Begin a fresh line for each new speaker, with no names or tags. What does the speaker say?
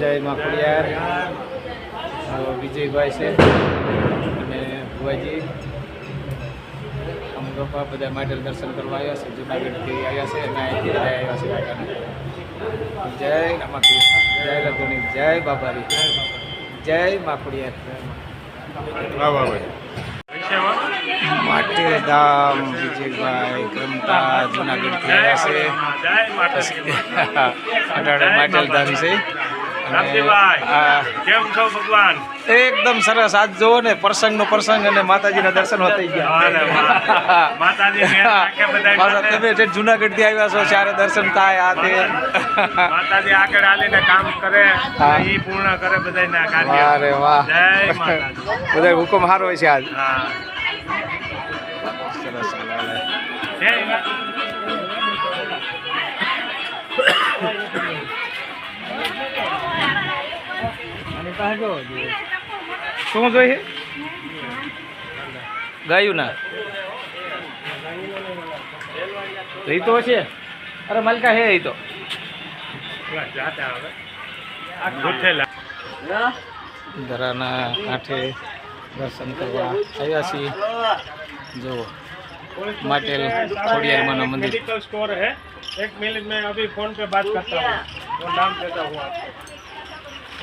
જય માં ખોડિયાર વિજયભાઈ છે અને ભુવાજી. અમુક લોકો બધા માટે દર્શન કરવા આવ્યા છે જુનાગઢથી આવ્યા છે અને અહીંથી બધા આવ્યા છે કાકાને જય રામાકૃષ્ણ જય લગુની જય બાબારી જય માં ખોડિયાર. માટેલ ધામ વિજયભાઈ ગમતા જુનાગઢથી આવ્યા છે. અટાણે માટેલ ધામ છે.
કેમ છો ભગવાન?
એકદમ સરસ. આજ જોવો ને પ્રસંગ નો પ્રસંગ અને માતાજીના દર્શન થઈ ગયા. તમે જુનાગઢથી આવ્યા છો ત્યારે દર્શન થાય આ તે.
માતાજી આગળ હાલીને કામ કરે એ પૂર્ણ કરે બધાયના કાર્ય.
વાહ બધા હુકમ સારો હોય છે આજ. સરસ ચાલે.
જય
શું જોઈએ ગાયું ના તો ઈ તો છે અરે માલિકા હે ઈ તો
જાતા હવે આ ગોઠેલા
દરાના કાંઠે દર્શન કરવા આવ્યા છીએ જુઓ માટેલ ખોડિયારમાંનું મંદિર
मेडिकल स्टोर है एक मिनट में अभी फोन पे बात करता हूँ वो नाम देता हूँ